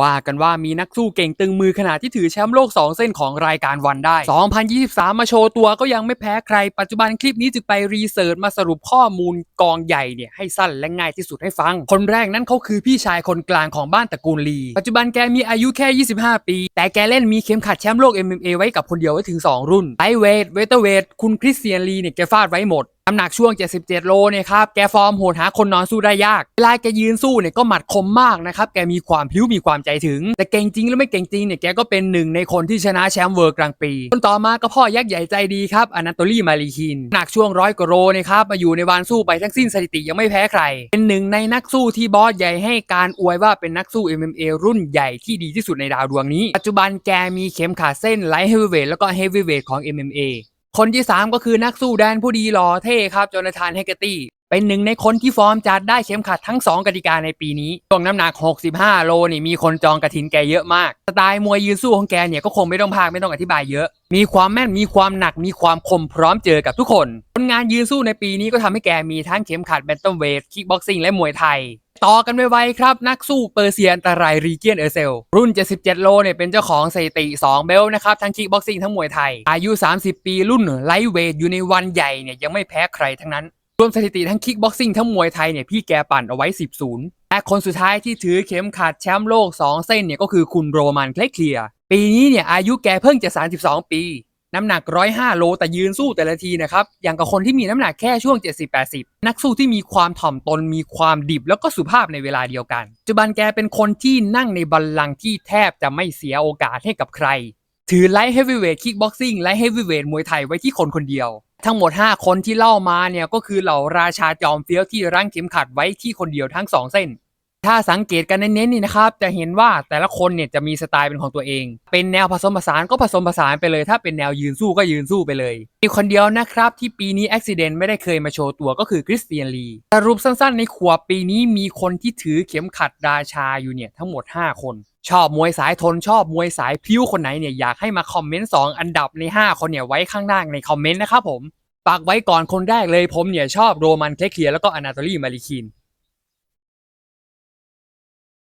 ว่ากันว่ามีนักสู้เก่งตึงมือขนาดที่ถือแชมป์โลก 2 เส้นของรายการวันได้ 2023 มาโชว์ตัวก็ยังไม่แพ้ใคร ปัจจุบันคลิปนี้จึงไปรีเสิร์ชมาสรุปข้อมูลกองใหญ่เนี่ยให้สั้นและง่ายที่สุดให้ฟัง คนแรกนั้นเขาคือพี่ชายคนกลางของบ้านตระกูลลี ปัจจุบันแกมีอายุแค่ 25 ปี แต่แกเล่นมีเข็มขัดแชมป์โลก MMA ไว้กับคนเดียวไว้ถึง 2 รุ่นไลท์เวทเวเตอร์เวทคุณคริสเตียนลีเนี่ยแกฟาดไว้หมด น้ำหนักช่วง 77 โลเนี่ยครับ แกฟอร์มโหดหาคนนอนสู้ได้ยาก เวลาแกยืนสู้เนี่ยก็หมัดคมมากนะครับ แกมีความพลิ้วมีความใจถึง แต่เก่งจริงหรือไม่เก่งจริงเนี่ย แกก็เป็นหนึ่งในคนที่ชนะแชมป์เวิร์กลางปี คนต่อมาก็พ่อยักษ์ใหญ่ใจดีครับอนาโตลีมาลีคิน หนักช่วงร้อยกว่าโลเนี่ยครับ มาอยู่ในวานสู้ไปทั้งสิ้นสถิติยังไม่แพ้ใคร เป็นหนึ่งในนักสู้ที่บอสใหญ่ให้การอวยว่าเป็นนักสู้ MMA รุ่นใหญ่ที่ดีที่สุดในดาวดวงนี้ ปัจจุบันแกมีเข็มขัดเส้นไลท์เฮฟวีเวทแล้วก็เฮฟวีเวทของ MMA คนที่ 3 ก็คือนักสู้แดนผู้ดีหล่อเท่ครับโจนาธานเฮกเกตี้ เป็นหนึ่งในคนที่ฟอร์มจัดได้เข็มขัดทั้ง 2กติกาในปีนี้ช่วงน้ำหนัก 65 โลนี่มีคนจองกระถินแกเยอะมาก สไตล์มวยยืนสู้ของแกเนี่ยก็คงไม่ต้องพากไม่ต้องอธิบายเยอะ มีความแม่นมีความหนักมีความคมพร้อมเจอกับทุกคน ผลงานยืนสู้ในปีนี้ก็ทำให้แกมีทั้งเข็มขัดแบนตัมเวทคิกบ็อกซิ่งและมวยไทย ต่อกันไวๆครับ นักสู้เปอร์เซียอันตรายรีเกียนเอเซล รุ่น 77 โลเนี่ยเป็นเจ้าของสถิติ 2 เบลต์นะครับ ทั้งคิกบ็อกซิ่งทั้งมวยไทย อายุ 30 ปีรุ่นไลท์เวทอยู่ในวันใหญ่เนี่ยยังไม่แพ้ใครทั้งนั้น รวมสถิติทั้งคิกบ็อกซิ่งทั้งมวยไทยเนี่ยพี่แกปั่นเอาไว้ 10 ศูนย์และคนสุดท้ายที่ถือเข็มขัดแชมป์โลก 2 เส้นเนี่ยก็คือคุณโรมันเคลเคลียร์ปีนี้เนี่ยอายุแกเพิ่งจะ 32 ปี น้ำหนัก105โลแต่ยืนสู้แต่ละทีนะครับอย่างกับคนที่มีน้ำหนักแค่ช่วง 70-80 นักสู้ที่มีความถ่อมตนมีความดิบแล้วก็สุภาพในเวลาเดียวกันปัจจุบันแกเป็นคนที่นั่งในบัลลังก์ที่แทบจะไม่เสียโอกาสให้กับใคร ถือไลท์เฮฟวีเวทคิกบ็อกซิ่งและเฮฟวีเวทมวยไทยไว้ที่คนคนเดียว ทั้งหมด 5 คนที่เล่ามาเนี่ยก็คือเหล่าราชาจอมเฟี้ยวที่รั้งเข็มขัดไว้ที่คนเดียวทั้ง2เส้น ถ้าสังเกตกันเน้นๆนี่นะครับจะเห็นว่าแต่ละคนเนี่ยจะมีสไตล์เป็นของตัวเอง เป็นแนวผสมผสานก็ผสมผสานไปเลย ถ้าเป็นแนวยืนสู้ก็ยืนสู้ไปเลยมีคนเดียวนะครับที่ปีนี้อุบิเหตุไม่ได้เคยมาโชว์ตัวก็คือคริสเตียนลีสรุปสั้นๆ ในขวบปีนี้มีคนที่ถือเข็มขัดราชาอยู่เนี่ยทั้งหมด 5 คน ชอบมวยสายทนชอบมวยสายพิ้วคนไหนเนี่ยอยากให้มาคอมเมนต์2อันดับใน 5 คนเนี่ยไว้ข้างล่างในคอมเมนต์นะครับผมฝากไว้ก่อนคนแรกเลยผมเนี่ยชอบโรมันเคลเคลียร์แล้วก็อนาโตลีมาริคิน